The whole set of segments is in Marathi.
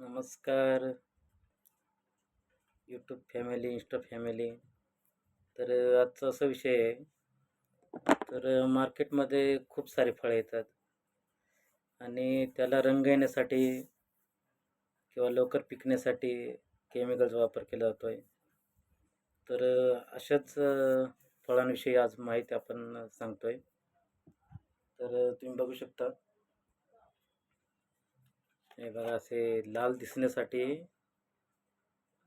नमस्कार. यूट्यूब फॅमिली इंस्टा फॅमिली तर आजचा असा विषय आहे. तर मार्केटमध्ये खूप सारे फळं येतात. आणि त्याला रंग येण्यासाठी किंवा लवकर पिकण्यासाठी केमिकलचा वापर केला जातो आहे तर अशाच फळांविषयी आज माहिती आपण सांगतो आहे तर तुम्ही बघू शकता. हे बघा असे लाल दिसण्यासाठी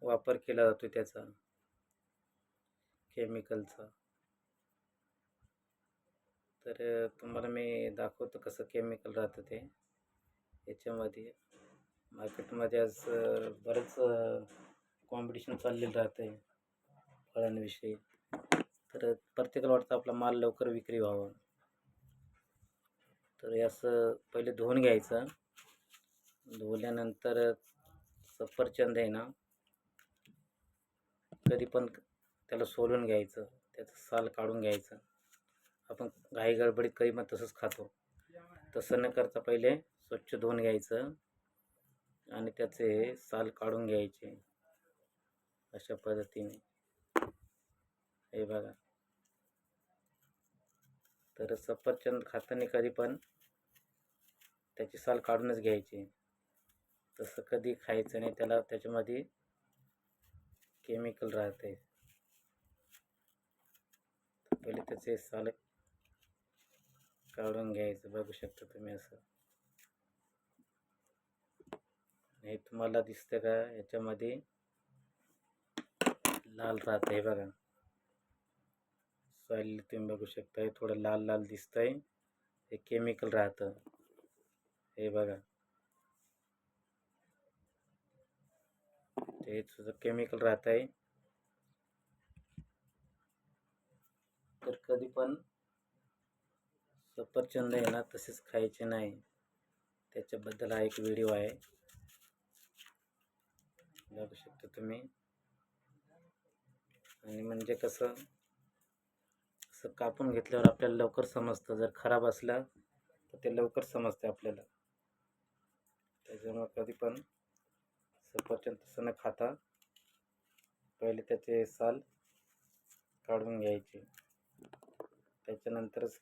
वापर केला जातो त्याचा. केमिकलचा. तर तुम्हाला मी दाखवतो कसं केमिकल राहतं ते. याच्यामध्ये मार्केटमध्ये आज बरंच कॉम्पिटिशन चाललेलं राहतं आहे फळांविषयी. तर प्रत्येकाला वाटतं आपला माल लवकर विक्री व्हावा. तर याचं असं पहिले धुवून घ्यायचं. धुवल्यानंतर सफरचंद आहे ना कधी पण त्याला सोलून घ्यायचं त्याचं साल काढून घ्यायचं. आपण घाई गडबडीत कधी पण तसंच खातो. तसं न करता पहिले स्वच्छ धुवून घ्यायचं आणि त्याचे साल काढून घ्यायचे अशा पद्धतीने. हे बघा. तर सफरचंद खाताना कधी पण त्याची साल काढूनच घ्यायची. तसं कधी खायचं नाही त्याला त्याच्यामध्ये केमिकल राहते. पहिले त्याचे साल काढून घ्यायचं बघू शकता तुम्ही असं. हे तुम्हाला दिसतं का? याच्यामध्ये लाल राहतं हे बघा सॉईल तुम्ही बघू शकता हे थोडं लाल लाल दिसतंय. हे केमिकल राहतं. हे बघा. हे सुद्धा केमिकल राहत आहे. तर कधी पण सफरचंद आहे ना तसेच खायचे नाही. त्याच्याबद्दल हा एक व्हिडिओ आहे. बघू शकता तुम्ही. आणि म्हणजे कसं असं कापून घेतल्यावर आपल्याला लवकर समजतं. जर खराब असलं तर ते लवकर समजते आपल्याला. त्याच्यामुळे कधी पण सफरचंद तसं न खाता पहिले त्याचे साल काढून घ्यायचे. त्याच्यानंतरच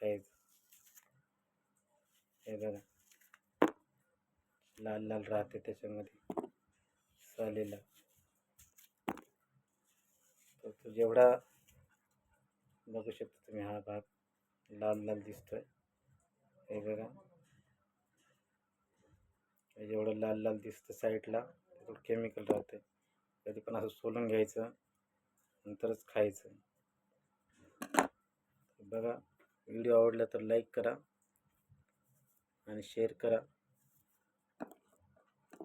खायचं. हे बघा. लाल लाल राहते त्याच्यामध्ये. सालीला. तर तो जेवढा बघू शकता तुम्ही हा भाग लाल लाल दिसतोय. हे बघा. एवढं लाल लाल दिसतं साईडला तेवढं केमिकल राहते. कधी पण असं सोलून घ्यायचं नंतरच खायचं. बघा व्हिडिओ आवडला तर लाईक करा आणि शेअर करा.